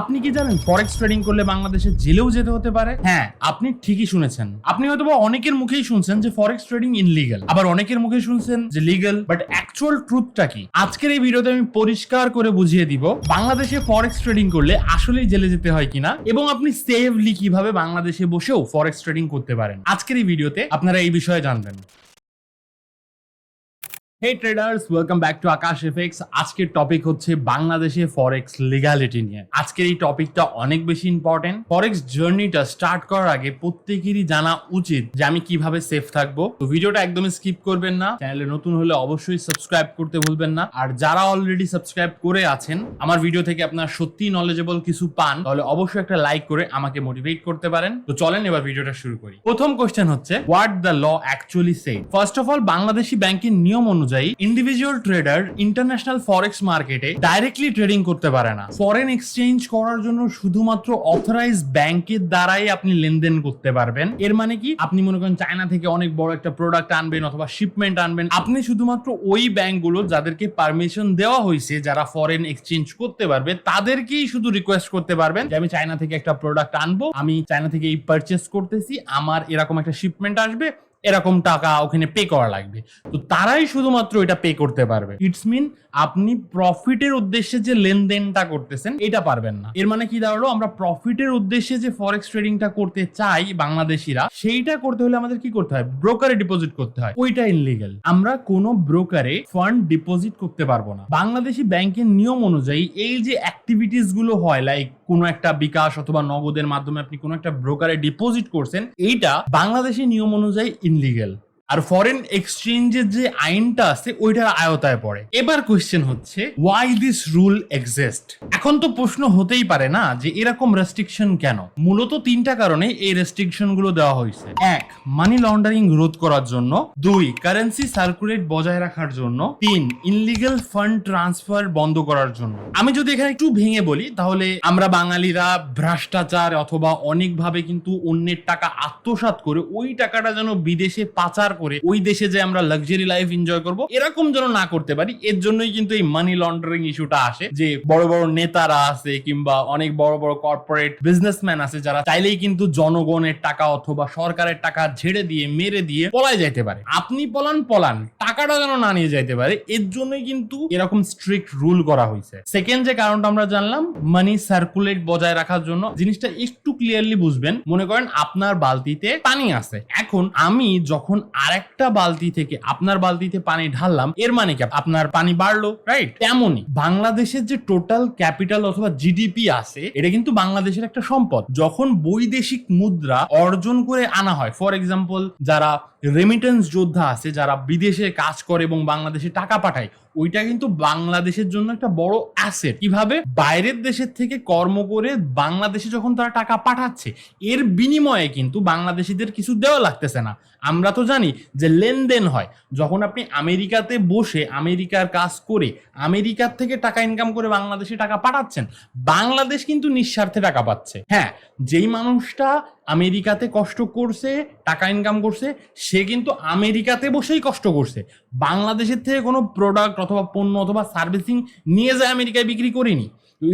আপনি কি জানেন ফরেক্স ট্রেডিং করলে বাংলাদেশে জেলেও যেতে হতে পারে? হ্যাঁ আপনি ঠিকই শুনেছেন। আপনি হয়তো অনেকের মুখেই শুনছেন যে ফরেক্স ট্রেডিং ইনলিগাল আবার অনেকের মুখে শুনছেন যে লিগাল বাট অ্যাকচুয়াল ট্রুথটা কি? আজকের এই ভিডিওতে আমি পরিষ্কার করে বুঝিয়ে দিব, বাংলাদেশে ফরেক্স ট্রেডিং করলে আসলেই জেলে যেতে হয় কিনা, এবং আপনি সেফলি কীভাবে বাংলাদেশে বসেও ফরেক্স ট্রেডিং করতে পারেন। আজকের এই ভিডিওতে আপনারা এই বিষয়ে জানবেন। Hey traders welcome back to Akash FX আজকের টপিক হচ্ছে বাংলাদেশে ফরেক্স লিগালিটি নিয়ে। আজকের এই টপিকটা অনেক বেশি ইম্পর্টেন্ট ফরেক্স জার্নিটা স্টার্ট করার আগে প্রত্যেকেরই জানা উচিত যে আমি কীভাবে সেফ থাকব। তো ভিডিওটা একদমই স্কিপ করবেন না। চ্যানেলে নতুন হলে অবশ্যই সাবস্ক্রাইব করতে ভুলবেন না। আর যারা অলরেডি সাবস্ক্রাইব করে আছেন, আমার ভিডিও থেকে আপনার সত্যি নলেজেবল কিছু পান, তাহলে অবশ্যই একটা লাইক করে আমাকে মোটিভেট করতে পারেন। তো চলেন এবার ভিডিওটা শুরু করি। প্রথম কোশ্চেন হচ্ছে what the law actually say first of all Bangladeshi ব্যাংকের নিয়ম অনুযায়ী ইন্ডিভিজুয়াল ট্রেডার ইন্টারন্যাশনাল ফরেক্স মার্কেটে ডাইরেক্টলি ট্রেডিং করতে পারে না। ফরেন এক্সচেঞ্জ করার জন্য শুধুমাত্র অথরাইজ ব্যাংকের দ্বারাই আপনি লেনদেন করতে পারবেন। এর মানে কি? আপনি মনে করেন চায়না থেকে অনেক বড় একটা প্রোডাক্ট আনবেন অথবা শিপমেন্ট আনবেন। আপনি শুধুমাত্র ওই ব্যাংকগুলো যাদেরকে পারমিশন দেওয়া হয়েছে, যারা ফরেন এক্সচেঞ্জ করতে পারবে, তাদেরকেই শুধু রিকোয়েস্ট করতে পারবেন যে, আমি চায়না থেকে একটা প্রোডাক্ট আনব। আমি চায়না থেকে এই পারচেস করতেছি। আমার এরকম একটা শিপমেন্ট আসবে। এরকম টাকা ওখানে পে করা লাগবে। তো তারাই শুধুমাত্র এটা পে করতে পারবে। ইটস মিন আপনি প্রফিটের উদ্দেশ্যে যে লেনদেনটা করতেছেন, এটা পারবেন না। এর মানে কি দাঁড়াল? আমরা প্রফিটের উদ্দেশ্যে যে ফরেক্স ট্রেডিংটা করতে চাই বাংলাদেশিরা, সেইটা করতে হলে আমাদের কি করতে হয়? ব্রোকারে ডিপোজিট করতে হয়। ওইটা ইনলিগাল আমরা কোনো ব্রোকারে ফান্ড ডিপোজিট করতে পারব না। বাংলাদেশি ব্যাংকের নিয়ম অনুযায়ী এই যে অ্যাক্টিভিটিসগুলো হয় লাইক কোনো একটা বিকাশ অথবা নগদের মাধ্যমে আপনি কোনো একটা ব্রোকারে ডিপোজিট করছেন, এইটা বাংলাদেশি নিয়ম অনুযায়ী ইনলিগেল আর ফরেন এক্সচেঞ্জের যে আইনটা আছে, ওইটার আয়তায় পড়ে। এবার কোয়েশ্চেন হচ্ছে ওয়াই দিস রুল এক্সিস্ট এখন তো প্রশ্ন হতেই পারে না যে এরকম রেস্ট্রিকশন কেন? মূলত তিনটা কারণে এই রেস্ট্রিকশনগুলো দেওয়া হয়েছে। এক মানি লন্ডারিং রোধ করার জন্য। দুই কারেন্সি সার্কুলেট বজায় রাখার জন্য। তিন ইনলিগাল ফান্ড ট্রান্সফার বন্ধ করার জন্য। আমি যদি এখানে একটু ভেঙে বলি, তাহলে আমরা বাঙালিরা ভ্রষ্টাচার অথবা অনেকভাবে কিন্তু অন্যের টাকা আত্মসাৎ করে ওই টাকাটা যেন বিদেশে পাচার করে ওই দেশে যে আমরা লাক্সারি লাইফ এনজয় করব, এরকম যেন না করতে পারি, এর জন্যই কিন্তু এই মানি লন্ডারিং ইস্যুটা আসে। যে বড় বড় নেতারা আছে কিংবা অনেক বড় বড় কর্পোরেট বিজনেসম্যান আছে যারা চাইলেই কিন্তু জনগণের টাকা অথবা সরকারের টাকা ঝেড়ে দিয়ে, মেরে দিয়ে পলায় যাইতে পারে। আপনি পলান পলান। টাকাটা যেন না নিয়ে যাইতে পারে, এর জন্যই কিন্তু এরকম স্ট্রিক্ট রুল করা হয়েছে সেকেন্ড যে কারণটা আমরা জানলাম মানি সার্কুলেট বজায় রাখার জন্য জিনিসটা একটু ক্লিয়ারলি বুঝবেন। মনে করেন আপনার বালতিতে পানি আছে। এখন আমি যখন আরেকটা বালতি থেকে আপনার বালতিতে পানি ঢাললাম, এর মানে কি? আপনার পানি বাড়লো রাইট তেমনই। বাংলাদেশের যে টোটাল ক্যাপিটাল অথবা জিডিপি আছে, এটা কিন্তু বাংলাদেশের একটা সম্পদ। যখন বৈদেশিক মুদ্রা অর্জন করে আনা হয় ফর এক্সাম্পল যারা রেমিটেন্স যোদ্ধা আছে, যারা বিদেশে কাজ করে এবং বাংলাদেশে টাকা পাঠায়, ওইটা কিন্তু বাংলাদেশের জন্য একটা বড় অ্যাসেট কীভাবে? বাইরের দেশের থেকে কর্ম করে বাংলাদেশে যখন তারা টাকা পাঠাচ্ছে, এর বিনিময়ে কিন্তু বাংলাদেশিদের কিছু দেওয়া লাগতেছে না। আমরা তো জানি যে লেনদেন হয়। যখন আপনি আমেরিকাতে বসে আমেরিকার কাজ করে, আমেরিকার থেকে টাকা ইনকাম করে বাংলাদেশে টাকা পাঠাচ্ছেন, বাংলাদেশ কিন্তু নিঃস্বার্থে টাকা পাচ্ছে। হ্যাঁ যেই মানুষটা আমেরিকাতে কষ্ট করছে, টাকা ইনকাম করছে, সে কিন্তু আমেরিকাতে বসেই কষ্ট করছে। বাংলাদেশের থেকে কোনো প্রোডাক্ট অথবা পণ্য অথবা সার্ভিসিং নিয়ে যায় আমেরিকায় বিক্রি করিনি।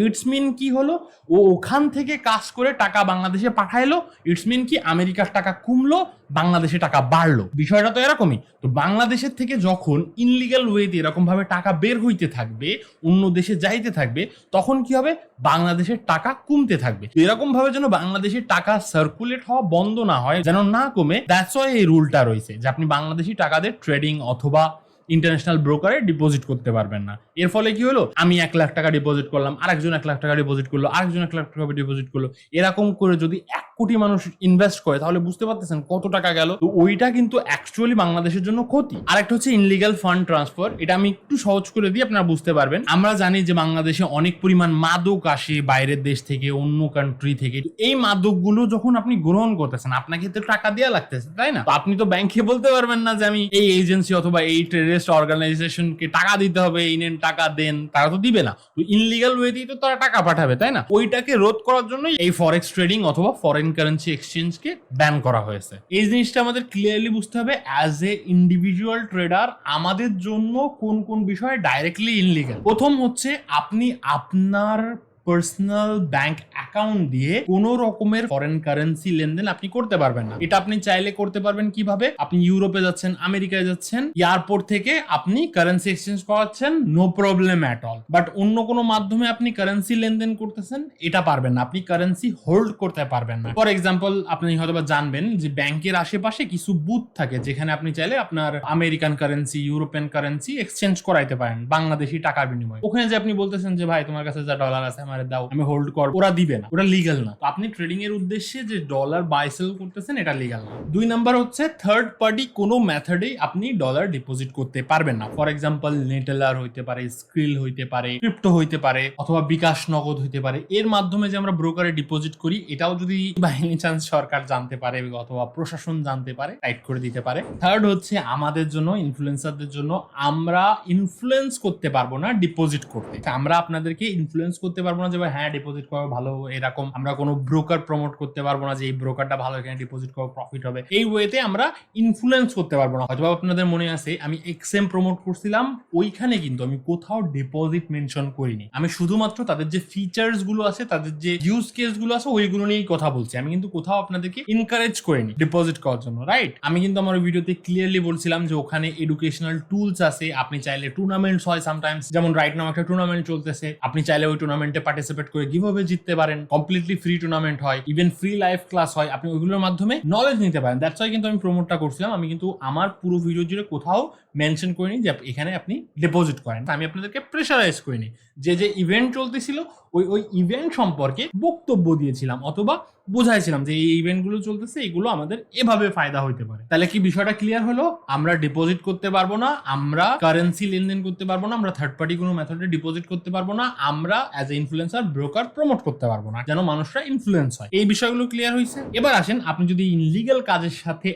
ইটস মিন কি হলো? ও ওখান থেকে কাজ করে টাকা বাংলাদেশে পাঠাইলো। ইটস মিন কি? আমেরিকার টাকা কমলো, বাংলাদেশে টাকা বাড়লো। বিষয়টা তো এরকমই। তো বাংলাদেশের থেকে যখন ইনলিগাল ওয়েতে এরকম ভাবে টাকা বের হইতে থাকবে, অন্য দেশে যাইতে থাকবে, তখন কি হবে? বাংলাদেশের টাকা কমতে থাকবে। তো এরকম ভাবে যেন বাংলাদেশের টাকা সার্কুলেট হওয়া বন্ধ না হয়, যেন না কমে দ্যাটস এই রুলটা রয়েছে। যে আপনি বাংলাদেশি টাকা দিয়ে ট্রেডিং অথবা ইন্টারন্যাশনাল ব্রোকারে ডিপোজিট করতে পারবেন না। এর ফলে কি হলো? আমি এক লাখ টাকা ডিপোজিট করলাম, আরেকজন এক লাখ টাকা ডিপোজিট করল, আরেকজন এক লাখ টাকা ডিপোজিট করল। এরকম করে যদি এক কোটি মানুষ ইনভেস্ট করে, তাহলে বুঝতে পারতেছেন কত টাকা গেল। তো ওইটা কিন্তু অ্যাকচুয়ালি বাংলাদেশের জন্য ক্ষতি। আরেকটা হচ্ছে ইনলিগাল ফান্ড ট্রান্সফার এটা আমি একটু সহজ করে দিই আপনারা বুঝতে পারবেন। আমরা জানি যে বাংলাদেশে অনেক পরিমাণ মাদক আসে বাইরের দেশ থেকে, অন্য কান্ট্রি থেকে। এই মাদকগুলো যখন আপনি গ্রহণ করতেছেন, আপনাকে তো টাকা দেওয়া লাগতেছে, তাই না? আপনি তো ব্যাংকে বলতে পারবেন না যে আমি এই এজেন্সি অথবা এই টেররিস্ট অর্গানাইজেশনকে টাকা দিতে হবে, এই নেন, টাকা দেন, তারা তো দিবে না। তো ইনলিগাল ওয়েতেই তো তারা টাকা পাঠাবে, তাই না? ওইটাকে রোধ করার জন্যই এই ফরেক্স ট্রেডিং অথবা ফরেন কারেন্সি এক্সচেঞ্জকে ব্যান করা হয়েছে। এই জিনিসটা আমাদের ক্লিয়ারলি বুঝতে হবে অ্যাজ এ ইন্ডিভিজুয়াল ট্রেডার আমাদের জন্য কোন কোন বিষয়ে ডাইরেক্টলি ইনলিগাল প্রথম হচ্ছে, আপনি আপনার পার্সোনাল ব্যাংক অ্যাকাউন্ট দিয়ে কোনো রকমের ফরেন কারেন্সি লেনদেন আপনি করতে পারবেন না। এটা আপনি চাইলে করতে পারবেন কীভাবে? আপনি ইউরোপে যাচ্ছেন, আমেরিকায় যাচ্ছেন এয়ারপোর্ট থেকে আপনি কারেন্সি এক্সচেঞ্জ করাচ্ছেন no problem at all but অন্য কোনো মাধ্যমে আপনি কারেন্সি লেনদেন করতেছেন, এটা পারবেন না। আপনি কারেন্সি হোল্ড করতে পারবেন না। ফর এক্সাম্পল আপনি হয়তো জানবেন যে ব্যাংকের আশেপাশে কিছু বুথ থাকে, যেখানে আপনি চাইলে আপনার American currency European currency exchange করাইতে পারেন, বাংলাদেশি টাকার বিনিময়ে। ওখানে যে আপনি বলতেছেন যে, ভাই, তোমার কাছে যা ডলার আছে আমার দাও, আমি হোল্ড কর, ওরা দিবে না, ওরা লিগাল না। আপনি ট্রেডিং এর উদ্দেশ্যে যে ডলার বাই সেল করতেছেন, এটা লিগাল না। দুই নাম্বার হচ্ছে থার্ড পার্টি কোনো মেথডে আপনি ডলার ডিপোজিট করতে পারবেন না। ফর এক্সাম্পল নেটেলার হইতে পারে স্ক্রিল হইতে পারে ক্রিপ্টো হইতে পারে, অথবা বিকাশ নগদ হইতে পারে। এর মাধ্যমে যে আমরা ব্রোকারে ডিপোজিট করি, এটাও যদি বাই এনি চান্স সরকার জানতে পারে অথবা প্রশাসন জানতে পারে টাইট করে দিতে পারে। থার্ড হচ্ছে, আমাদের জন্য ইনফ্লুয়েন্সারদের জন্য আমরা ইনফ্লুয়েন্স করতে পারব না ডিপোজিট করতে। আমরা আপনাদেরকে ইনফ্লুয়েন্স করতে পারব না যে ভাই, হ্যাঁ ডিপোজিট করো ভালো এরকম আমরা কোনো ব্রোকার প্রমোট করতে পারব না যে এই ব্রোকারটা ভালো এখানে ডিপোজিট করো প্রফিট হবে। এই ওয়েতে আমরা ইনফ্লুয়েন্স করতে পারব না। হয়তো আপনাদের মনে আছে আমি এক্সএম প্রমোট করছিলাম ওইখানে কিন্তু আমি কোথাও ডিপোজিট মেনশন করিনি। আমি শুধুমাত্র তাদের যে ফিচার্সগুলো আছে তাদের যে ইউজ কেসগুলো আছে ওইগুলো নিয়েই কথা বলছি। আমি কিন্তু কোথাও আপনাদেরকে এনকারেজ করিনি ডিপোজিট করার জন্য রাইট আমি কিন্তু আমার ভিডিওতে ক্লিয়ারলি বলছিলাম যে ওখানে এডুকেশনাল টুলস আছে আপনি চাইলে টুর্নামেন্টস হয় সামটাইমস যেমন রাইট নাম একটা টুর্নামেন্ট চলতেছে আপনি চাইলে ওই টুর্নামেন্টে পার্টিসিপেট করে কীভাবে জিততে পারেন কমপ্লিটলি ফ্রি টুর্নামেন্ট হয় ইভেন ফ্রি লাইভ ক্লাস হয়, আপনি ওইগুলোর মাধ্যমে নলেজ নিতে পারেন। দ্যাটস ওয়াই কিন্তু আমি প্রমোটটা করছিলাম। আমি কিন্তু আমার পুরো ভিডিও জুড়ে কোথাও মেনশন করিনি যে এখানে আপনি ডিপোজিট করেন। আমি আপনাদেরকে প্রেশারাইজ করিনি। যে যে ইভেন্ট চলতেছিল, ওই ওই ইভেন্ট সম্পর্কে বক্তব্য দিয়েছিলাম, অথবা বোঝাইছিলাম যে এই ইভেন্টগুলো চলতেছে, এগুলো আমাদের এভাবে ফায়দা হইতে পারে। তাহলে কি বিষয়টা ক্লিয়ার হলো? আমরা ডিপোজিট করতে পারব না, আমরা কারেন্সি লেনদেন করতে পারব না, আমরা থার্ড পার্টি কোনো মেথডে ডিপোজিট করতে পারব না, আমরা as a influencer broker promote করতে পারব না, যেন মানুষরা ইনফ্লুয়েন্স হয়। এই বিষয়গুলো ক্লিয়ার হয়েছে এবার আসেন, আপনি যদি ইনলিগাল কাজের সাথে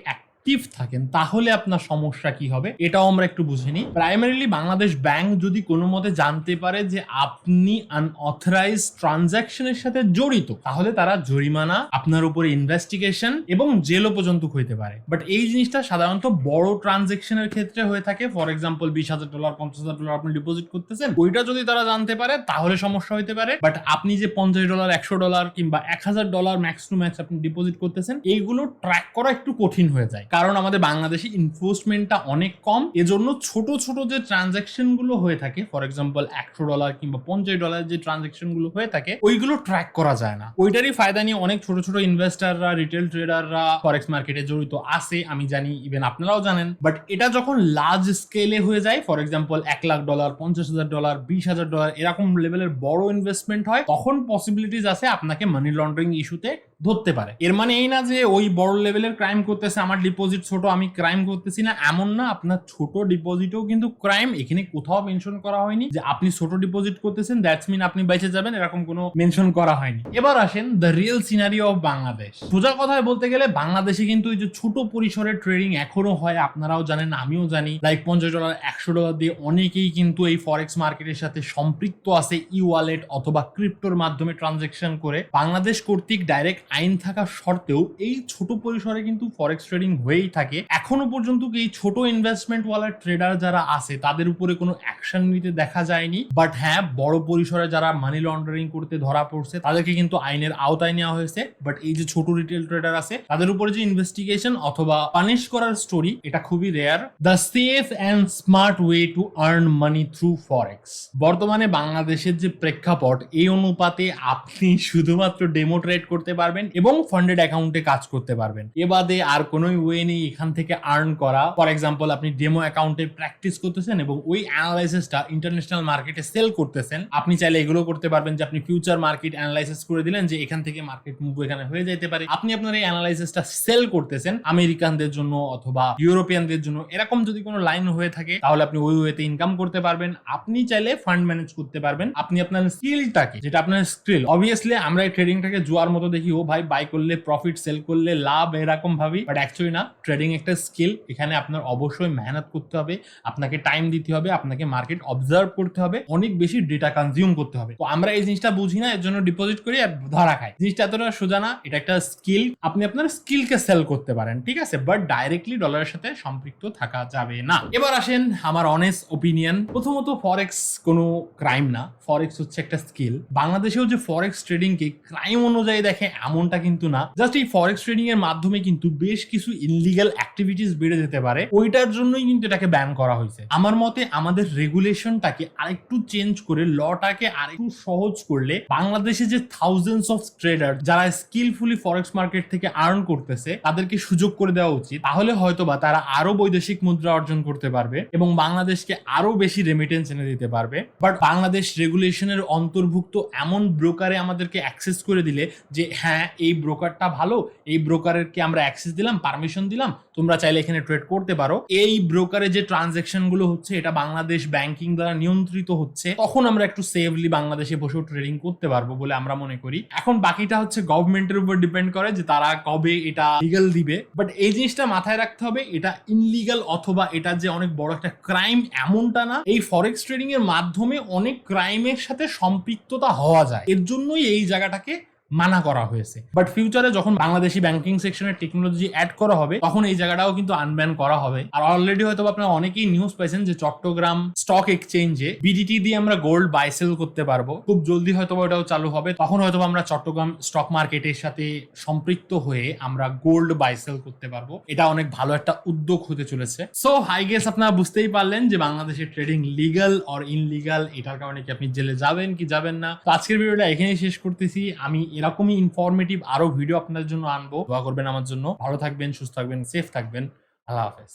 অ্যাক্টিভ থাকেন, তাহলে আপনার সমস্যা কি হবে? এটাও আমরা একটু বুঝে নিই। প্রাইমারিলি বাংলাদেশ ব্যাংক যদি কোনো মতে জানতে পারে যে আপনি আনঅথরাইজ ট্রানজাকশনের সাথে জড়িত, তাহলে তারা জরিমানা আপনার উপরে ইনভেস্টিগেশন এবং জেলও পর্যন্ত হইতে পারে। বাট এই জিনিসটা সাধারণত বড় ট্রানজাকশনের ক্ষেত্রে হয়ে থাকে। ফর এক্সাম্পল বিশ হাজার ডলার পঞ্চাশ হাজার ডলার আপনি ডিপোজিট করতেছেন, ওইটা যদি তারা জানতে পারে, তাহলে সমস্যা হইতে পারে। বাট আপনি যে পঞ্চাশ ডলার একশো ডলার কিংবা এক হাজার ডলার ম্যাক্স টু ম্যাক্স আপনি ডিপোজিট করতেছেন, এইগুলো ট্র্যাক করা একটু কঠিন হয়ে যায়। কারণ আমাদের বাংলাদেশে ইনফোর্সমেন্টটা অনেক কম। এজন্য ছোট ছোট যে ট্রানজাকশনগুলো হয়ে থাকে ফর এক্সাম্পল একশো ডলার কিংবা পঞ্চাশ ডলার যে ট্রানজাকশনগুলো হয়ে থাকে, ওইগুলো ট্র্যাক করা যায় না। ওইটারই ফায়দা নিয়ে অনেক ছোট ছোট ইনভেস্টাররা রিটেল ট্রেডাররা ফরেক্স মার্কেটে জড়িত আছে, আমি জানি ইভেন আপনারাও জানেন। বাট এটা যখন লার্জ স্কেলে হয়ে যায় ফর এক্সাম্পল এক লাখ ডলার পঞ্চাশ হাজার ডলার বিশ হাজার ডলার এরকম লেভেলের বড় ইনভেস্টমেন্ট হয়, তখন পসিবিলিটিস আছে আপনাকে মানি লন্ডারিং ইস্যুতে ধরতে পারে। এর মানে এই না যে ওই বড় লেভেলের ক্রাইম করতেছে, আমার ডিপোজিট ছোট আমি ক্রাইম করতেছি না, এমন না, আপনার ছোট ডিপোজিটও কিন্তু ক্রাইম এখানে কোথাও মেনশন করা হয়নি যে আপনি ছোট ডিপোজিট করতেছেন দ্যাটস মিন আপনি বেঁচে যাবেন, এরকম কোনো মেনশন করা হয়নি। এবার আসেন the real scenery of Bangladesh সোজা কথায় বলতে গেলে বাংলাদেশে কিন্তু এই যে ছোট পরিসরে ট্রেডিং এখনও হয়, আপনারাও জানেন, আমিও জানি লাইক পঞ্চাশ ডলার একশো ডলার দিয়ে অনেকেই কিন্তু এই ফরেক্স মার্কেটের সাথে সম্পৃক্ত আছে ই ওয়ালেট অথবা ক্রিপ্টোর মাধ্যমে ট্রানজেকশন করে। বাংলাদেশ কর্তৃক ডাইরেক্ট আইন থাকা সত্ত্বেও এই ছোট পরিসরে কিন্তু ফরেক্স ট্রেডিং হয়েই থাকে। এখনও পর্যন্ত এই ছোট ইনভেস্টমেন্ট ওয়ালা ট্রেডার যারা আছে, তাদের উপরে কোনো অ্যাকশন নিতে দেখা যায়নি? বাট হ্যাঁ বড় পরিসরে যারা মানি লন্ডারিং করতে ধরা পড়ছে, তাদেরকে কিন্তু আইনের আওতায় নেওয়া হয়েছে। বাট এই যে ছোট রিটেল ট্রেডার আছে, তাদের উপরে যে ইনভেস্টিগেশন অথবা পানিশ করার স্টোরি এটা খুবই rare the safe and smart way to earn money through forex বর্তমানে বাংলাদেশের যে প্রেক্ষাপট, এই অনুপাতে আপনি শুধুমাত্র ডেমো ট্রেড করতে পারবেন এবং ফান্ডেড অ্যাকাউন্টে কাজ করতে পারবেন। এ বাদে আর কোনো ওয়ে নেই এখান থেকে আর্ন করা। ফর এক্সাম্পল আপনি ডেমো অ্যাকাউন্টে প্র্যাকটিস করতেছেন এবং ওই অ্যানালাইসিসটা ইন্টারন্যাশনাল মার্কেটে সেল করতেছেন। আপনি চাইলে এগুলো করতে পারবেন যে আপনি ফিউচার মার্কেট অ্যানালাইসিস করে দিলেন যে এখান থেকে মার্কেট মুভ এখানে হয়ে যেতে পারে। আপনি আপনার এই অ্যানালাইসিসটা সেল করতেছেন আমেরিকানদের জন্য অথবা ইউরোপিয়ানদের জন্য। এরকম যদি কোনো লাইন হয়ে থাকে, তাহলে আপনি ওই ওয়েতে ইনকাম করতে পারবেন। আপনি চাইলে ফান্ড ম্যানেজ করতে পারবেন। আপনি আপনার স্কিলটাকে যেটা আপনার স্কিল অবভিয়াসলি আমরা এই ট্রেডিংটাকে জোয়ার মতো দেখি, ও ভাই বাই করলে প্রফিট সেল করলে লাভ, এরকম ভাবি বাট অ্যাকচুয়ালি না। ট্রেডিং একটা স্কিল এখানে আপনার অবশ্যই মেহনত করতে হবে, আপনাকে টাইম দিতে হবে, আপনাকে মার্কেট অবজার্ভ করতে হবে, অনেক বেশি ডেটা কনজিউম করতে হবে। তো আমরা এই জিনিসটা বুঝি না, এর জন্য ডিপোজিট করি আর ধরা খাই। জিনিসটা এতটা সোজা না, এটা একটা স্কিল আপনি আপনার স্কিলকে সেল করতে পারেন, ঠিক আছে? বাট ডাইরেক্টলি ডলারের সাথে সম্পৃক্ত থাকা যাবে না। এবার আসেন আমার অনেস্ট ওপিনিয়ন প্রথমত ফরেক্স কোনো ক্রাইম না ফরেক্স হচ্ছে একটা স্কিল বাংলাদেশেও যে ফরেক্স ট্রেডিং কে ক্রাইম অনুযায়ী দেখে এমনটা কিন্তু না। জাস্ট এই ফরেক্স ট্রেডিং এর মাধ্যমে কিন্তু বেশ কিছু ইনলিগাল অ্যাক্টিভিটিস বেড়ে যেতে পারে, ওইটার জন্যই কিন্তু এটাকে ব্যান করা হয়েছে। আমার মতে আমাদের রেগুলেশনটাকে আরেকটু চেঞ্জ করে লটাকে আরেকটু সহজ করলে বাংলাদেশে যে থাউজেন্ডস অফ ট্রেডার যারা স্কিলফুলি ফরেক্স মার্কেট থেকে আর্ন করতেছে, তাদেরকে সুযোগ করে দেওয়া উচিত। তাহলে হয়তোবা তারা আরও বৈদেশিক মুদ্রা অর্জন করতে পারবে এবং বাংলাদেশকে আরও বেশি রেমিটেন্স এনে দিতে পারবে। বাট বাংলাদেশ রেগুলেশনের অন্তর্ভুক্ত এমন ব্রোকারে আমাদেরকে অ্যাক্সেস করে দিলে যে হ্যাঁ এই ব্রোকারটা ভালো, এই ব্রোকারেরকে আমরা অ্যাক্সেস দিলাম পারমিশন দিলাম, তোমরা চাইলে এখানে ট্রেড করতে পারো। এই ব্রোকারে যে ট্রানজেকশনগুলো হচ্ছে, এটা বাংলাদেশ ব্যাংকিং দ্বারা নিয়ন্ত্রিত হচ্ছে। তখন আমরা একটু সেফলি বাংলাদেশে বসেও ট্রেডিং করতে পারব বলে আমরা মনে করি। এখন বাকিটা হচ্ছে গভর্নমেন্টের উপর ডিপেন্ড করে যে তারা কবে এটা লিগাল দিবে। বাট এই জিনিসটা মাথায় রাখতে হবে, এটা ইনলিগাল অথবা এটা যে অনেক বড় একটা ক্রাইম এমনটা না। এই ফরেক্স ট্রেডিং এর মাধ্যমে অনেক ক্রাইমের সাথে সম্পৃক্ততা হওয়া যায়। এর জন্যই এই জায়গাটাকে মানা করা হয়েছে। বাট ফিউচারে যখন বাংলাদেশি ব্যাংকিং সেকশনের টেকনোলজি অ্যাড করা হবে, তখন এই জায়গাটাও কিন্তু আনব্যান করা হবে। আর অলরেডি হয়তো আপনারা অনেকেই নিউজ পাইছেন যে চট্টগ্রাম স্টক এক্সচেঞ্জে বিডিটি দিয়ে আমরা গোল্ড বাই সেল করতে পারব। খুব জলদি হয়তো ওটাও চালু হবে। তখন হয়তো আমরা চট্টগ্রাম স্টক মার্কেটের সাথে সম্পৃক্ত হয়ে আমরা গোল্ড বাই সেল করতে পারব। এটা অনেক ভালো একটা উদ্যোগ হতে চলেছে। সো হাই গেস আপনারা বুঝতেই পারলেন যে বাংলাদেশের ট্রেডিং লিগাল অর ইনলিগাল এটার কারণে কি আপনি জেলে যাবেন কি যাবেন না। আজকের ভিডিওটা এখানেই শেষ করতেছি। আমি এরকমই ইনফরমেটিভ আরও ভিডিও আপনাদের জন্য আনব। দোয়া করবেন আমার জন্য। ভালো থাকবেন, সুস্থ থাকবেন সেফ থাকবেন। আল্লাহ হাফেজ।